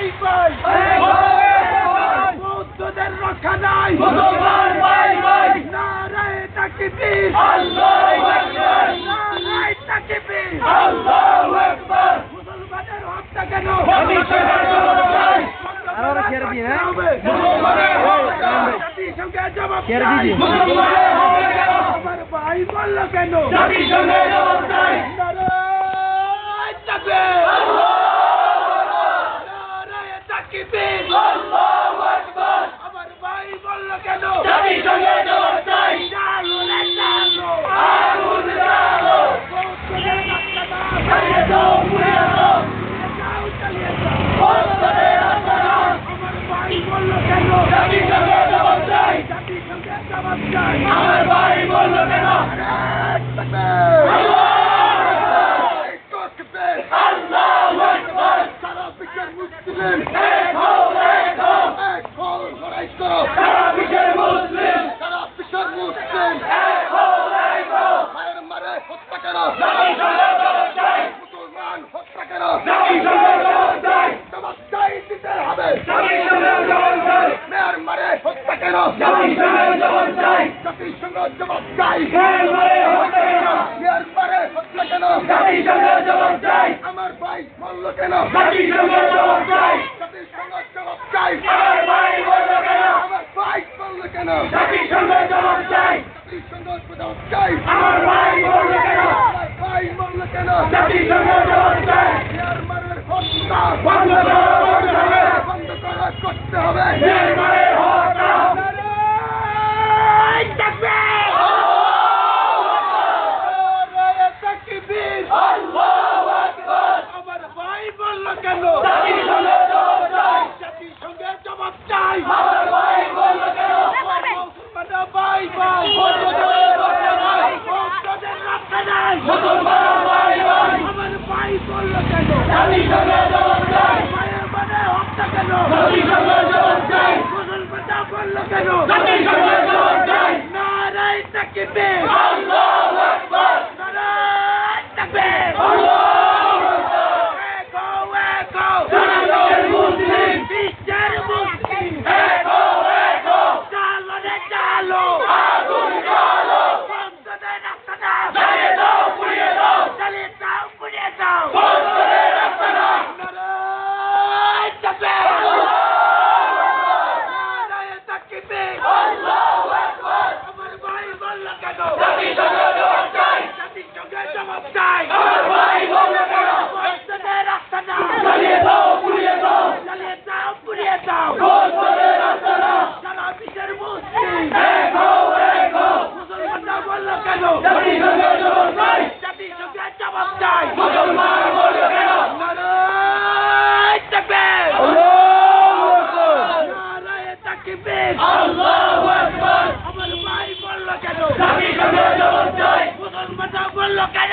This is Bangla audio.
ভাই ভাই। বৌদ্ধদের রক্ষা নাই। মুসলমান ভাই ভাই নারায় তাকবীর আল্লাহু আকবার। নারায় তাকবীর আল্লাহু আকবার। মুসলমানের হত্যা কেন জবাব আরও ছেড়ে দিন হ্যাঁ? মুসলমানের হত্যা জাতিসংঘের জবাব ছেড়ে দিন। মুসলমানের হত্যা কেন আমার ভাই বলল কেন? জাতিসংঘের জবাব চাই। নারায় তাকবীর আমার ভাই বলল কেন? আল্লাহু আকবার এক হও এক হও সারা বিশ্বের মুসলিম এক হও জাতিসংঘের জবাব চাই জবাব জবাব জবাব মারে হত্যা কেন জাতিসংঘের জবাব চাই আমার ভাই বলল কেন জাতিসংঘের জবাব চাই জবাব চাই আমার আমার ভাই বলল কেন জাতিসংঘের জবাব চাই জাতিসংঘের জবাব চাই আমার ভাই বলল কেন ভাই বলল কেন জবাব করতে হবে বন্ধ করা করতে হবে মেয়ের মারে হত্যা নারায় তাকবীর! নারায় তাকবীর! আল্লাহু আকবার আমার ভাই বলল কেন জাতিসংঘের জবাব চাই জাতিসংঘের জবাব চাই আমার ভাই বলল কেন মুসলমানরা ভাই ভাই বৌদ্ধদের রক্ষা নাই। বৌদ্ধদের ভাই আমার ভাই বলল কেন চাই মায়ের মানে হত্যা কেন চাই বলল কেন চাই নারায় তাকবীর আমার ভাই বলল কেন? মুসলমানরা বলল কেন?